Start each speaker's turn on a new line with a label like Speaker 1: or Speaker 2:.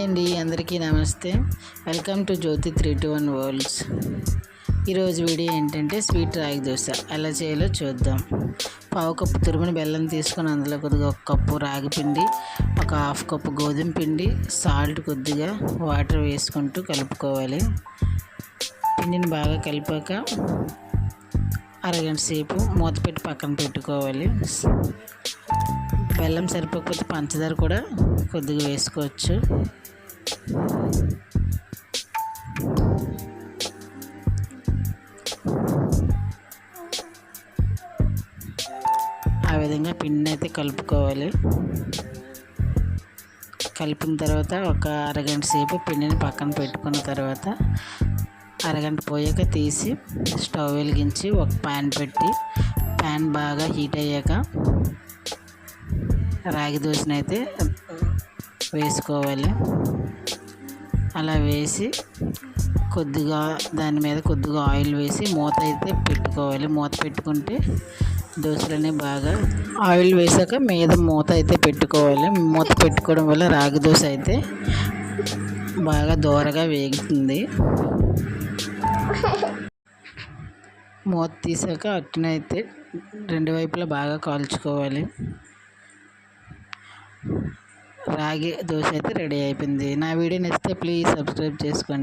Speaker 1: Hi అండి అందరికీ నమస్తే. Welcome to Jyothi three two one worlds. ఈరోజు వీడియో ఏంటంటే స్వీట్ రాగి దోశ. ఎలా చేయాలో చూద్దాం. పావు కప్పు తురుముని బెల్లం తీసుకొని అందులో కొద్దిగా ఒక కప్పు రాగి పిండి ఒక హాఫ్ కప్పు గోధుమ పిండి సాల్ట్ కొద్దిగా వాటర్ వేసుకుంటూ కలుపుకోవాలి. పిండిని బాగా కలిపాక అరగంట సేపు మూత పెట్టి పక్కన పెట్టుకోవాలి. బెల్లం సరిపోకపోతే పంచదార కూడా కొద్దిగా వేసుకోవచ్చు. ఆ విధంగా పిండిని అయితే కలుపుకోవాలి. కలిపిన తర్వాత ఒక అరగంట సేపు పిండిని పక్కన పెట్టుకున్న తర్వాత అరగంట పోయాక తీసి స్టవ్ వెలిగించి ఒక ప్యాన్ పెట్టి ప్యాన్ బాగా హీట్ అయ్యాక రాగి దోశను అయితే వేసుకోవాలి. అలా వేసి కొద్దిగా దాని మీద కొద్దిగా ఆయిల్ వేసి మూత అయితే పెట్టుకోవాలి. మూత పెట్టుకుంటే దోశలని బాగా ఆయిల్ వేసాక మీద మూత అయితే పెట్టుకోవాలి. మూత పెట్టుకోవడం వల్ల రాగి దోశ అయితే బాగా దోరగా వేగుతుంది. మూత తీసాక అట్నైతే రెండు వైపులా బాగా కాల్చుకోవాలి. రాగి దోశ అయితే రెడీ అయిపోయింది. నా వీడియో నచ్చితే ప్లీజ్ సబ్స్క్రైబ్ చేసుకోండి.